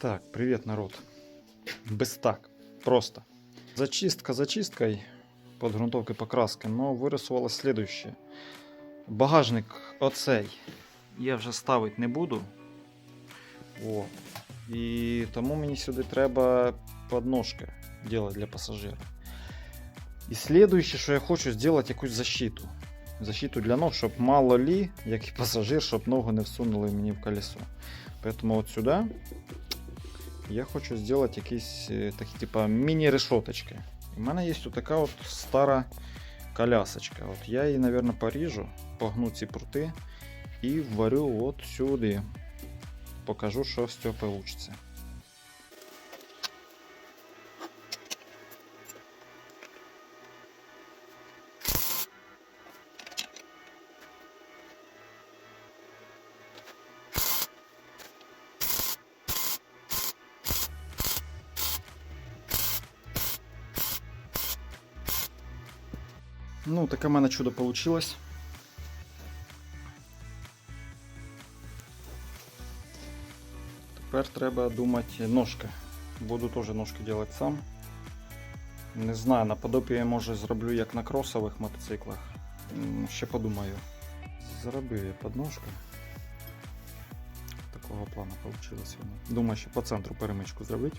Так, привет, народ. Без так. Просто. Зачистка зачисткой под грунтовкой покраски, но вирисувалось следующее. Багажник оцей я вже ставити не буду. О. І тому мені сюди треба подножки делать для пасажира. І слідуюче, що я хочу, зробити якусь защиту. Защиту для ног, щоб мало лі, як і пасажир, щоб ногу не всунули мені в колесо. Поэтому от сюди я хочу зробити якісь е, такі, типа, міні-решоточки. У мене є тут така от стара колясочка. От я її, мабуть, поріжу, погну ці прути і вварю от сюди. Покажу, що з цього вийде. Ну, таке в мене чудо вийшло. Тепер треба думати ножки. Буду теж ножки робити сам. Не знаю, наподобі я може зроблю як на кросових мотоциклах. Ще подумаю. Зробив я подножку. Такого плану вийшло. Думаю, ще по центру перемичку зробити.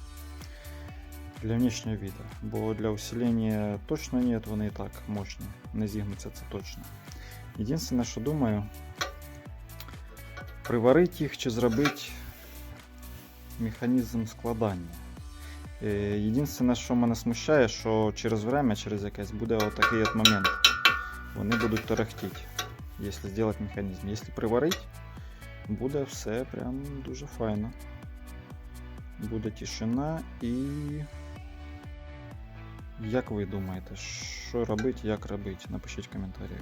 Для внешнего вида. Бо для усиления точно нет, вони і так мощні. Не зігнуться це точно. Єдине, що думаю, приварити їх чи зробити механізм складання. Е, Єдине, що мене смущає, що через время, через якесь буде отакий от момент. Вони будуть торохтіти, якщо зробити механізм. Якщо приварити, буде все прям дуже файно. Буде тишина і. Як ви думаєте, що робити, як робити? Напишіть в коментарях.